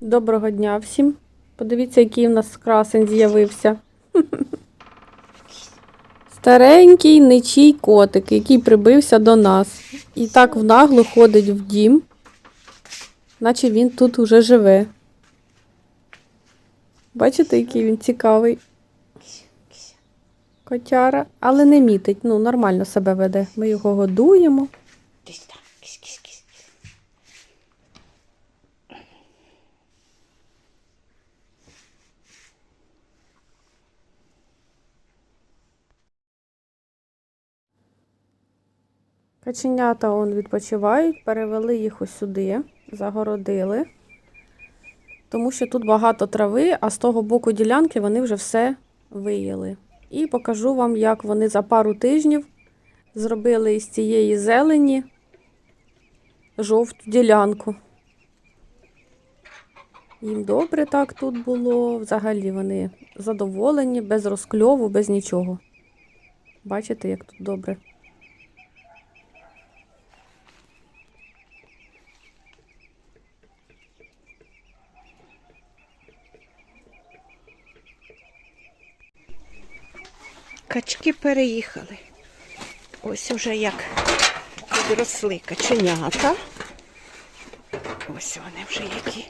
Доброго дня всім. Подивіться, який в нас красень з'явився. Старенький ничий котик, який прибився до нас. І так внагло ходить в дім, наче він тут уже живе. Бачите, який він цікавий. Котяра, але не мітить, ну нормально себе веде. Ми його годуємо. Каченята он відпочивають, перевели їх ось сюди, загородили. Тому що тут багато трави, а з того боку ділянки вони вже все виїли. І покажу вам, як вони за пару тижнів зробили із цієї зелені жовту ділянку. Їм добре так тут було. Взагалі вони задоволені, без розкльову, без нічого. Бачите, як тут добре. Переїхали. Ось уже як підросли каченята. Ось вони вже які.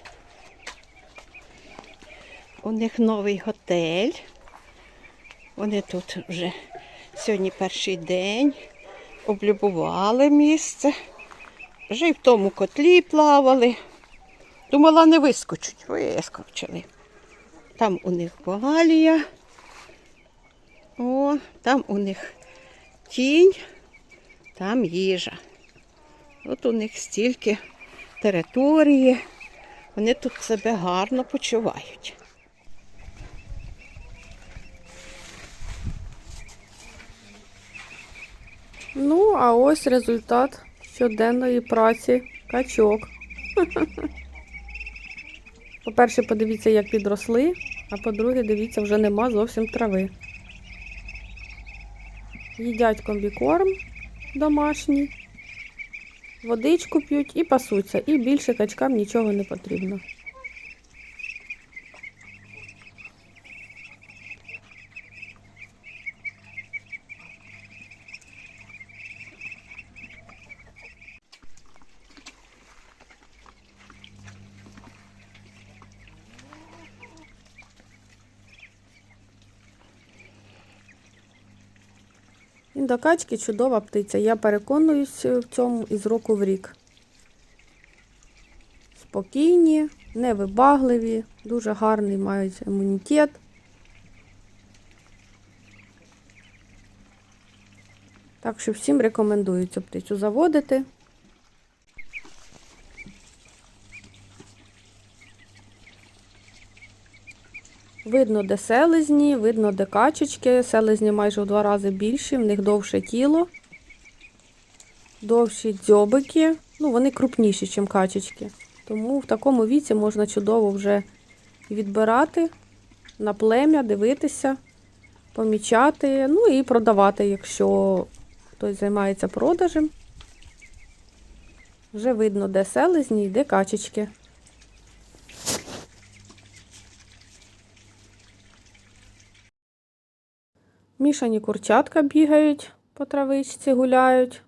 У них новий готель. Вони тут вже сьогодні перший день облюбували місце. Вже й в тому котлі плавали. Думала, не вискочуть. Вискочили. Там у них погалія. О, там у них тінь, там їжа. От у них стільки території. Вони тут себе гарно почувають. Ну, а ось результат щоденної праці качок. По-перше, подивіться, як підросли, а по-друге, дивіться, вже нема зовсім трави. Їдять комбікорм домашній, водичку п'ють і пасуться. І більше качкам нічого не потрібно. Індокачки чудова птиця. Я переконуюсь в цьому із року в рік. Спокійні, невибагливі, дуже гарний мають імунітет. Так що всім рекомендую цю птицю заводити. Видно, де селезні, видно, де качечки. Селезні майже в два рази більші, в них довше тіло, довші дзьобики. Ну, вони крупніші, ніж качечки. Тому в такому віці можна чудово вже відбирати на плем'я, дивитися, помічати, ну і продавати, якщо хтось займається продажем. Вже видно, де селезні і де качечки. Мішані курчатка бігають по травичці, гуляють.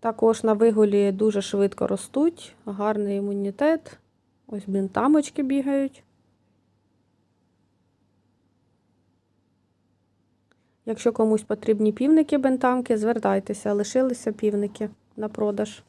Також на вигулі дуже швидко ростуть, гарний імунітет. Ось бінтамочки бігають. Якщо комусь потрібні півники бентамки, звертайтеся, лишилися півники на продаж.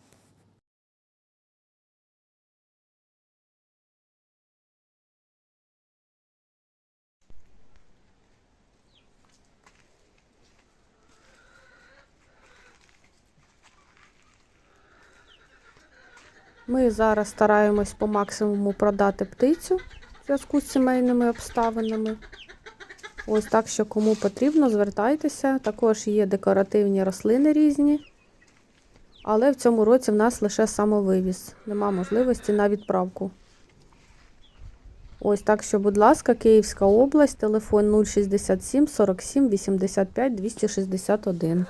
Ми зараз стараємось по максимуму продати птицю в зв'язку з сімейними обставинами. Ось так, що кому потрібно, звертайтеся. Також є декоративні рослини різні. Але в цьому році в нас лише самовивіз. Нема можливості на відправку. Ось так що, будь ласка, Київська область, телефон 067 47 85 261.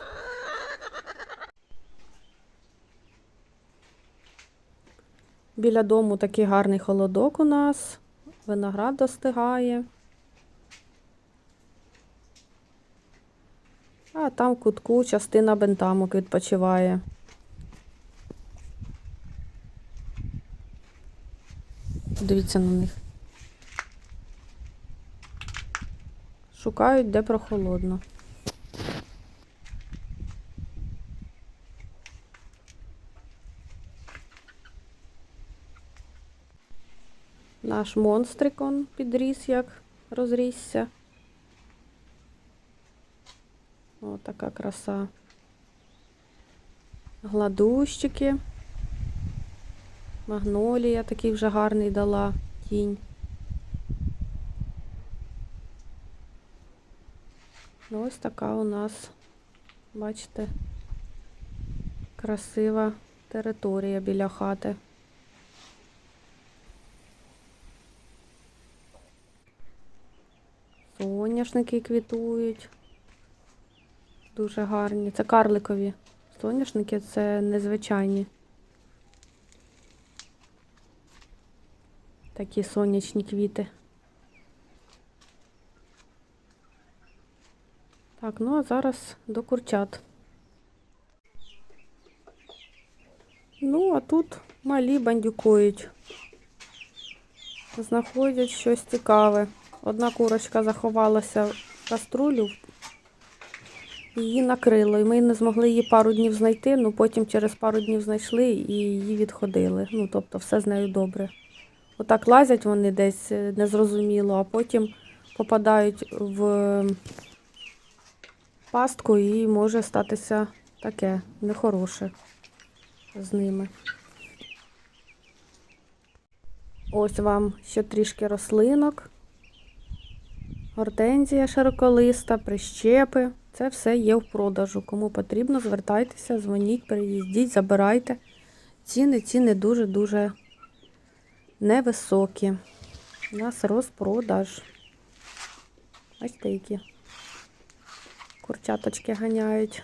Біля дому такий гарний холодок у нас. Виноград достигає. А там в кутку частина бентамок відпочиває. Дивіться на них. Шукають, де прохолодно. Наш монстрик он підріс, як розрісся. О, така краса. Гладущики. Магнолія такий вже гарний дала тінь. Ну, ось така у нас, бачите, красива територія біля хати. Соняшники квітують. Дуже гарні. Це карликові. Соняшники це незвичайні. Такі сонячні квіти. Так, ну а зараз до курчат. Ну, а тут малі бандюкують. Знаходять щось цікаве. Одна курочка заховалася в каструлю, її накрило, і ми не змогли її пару днів знайти, ну потім через пару днів знайшли і її відходили. Ну, тобто все з нею добре. Отак лазять вони десь е, незрозуміло, а потім попадають в пастку і може статися таке нехороше з ними. Ось вам ще трішки рослинок. Гортензія широколиста, прищепи. Це все є в продажу. Кому потрібно, звертайтеся, дзвоніть, приїздіть, забирайте. Ціни, ціни дуже-дуже невисокі. У нас розпродаж. Ось такі. курчаточки ганяють.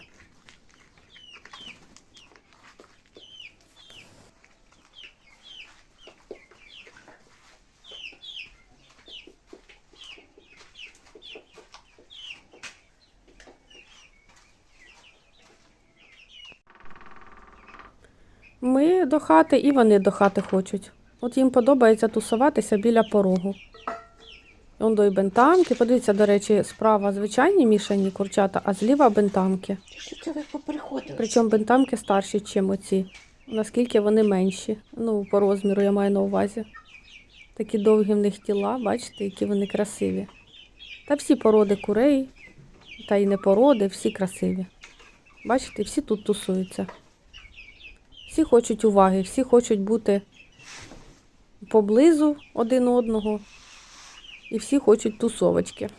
Ми до хати і вони до хати хочуть. От їм подобається тусуватися біля порогу. Он до й бентамки. Подивіться, до речі, справа звичайні мішані курчата, а зліва бентамки. Що це ви? Причому бентамки старші, ніж оці. Наскільки вони менші. Ну, по розміру я маю на увазі. Такі довгі в них тіла, бачите, які вони красиві. Та всі породи курей, та й не породи, всі красиві. Бачите, всі тут тусуються. Всі хочуть уваги, всі хочуть бути поблизу один одного. І всі хочуть тусовочки.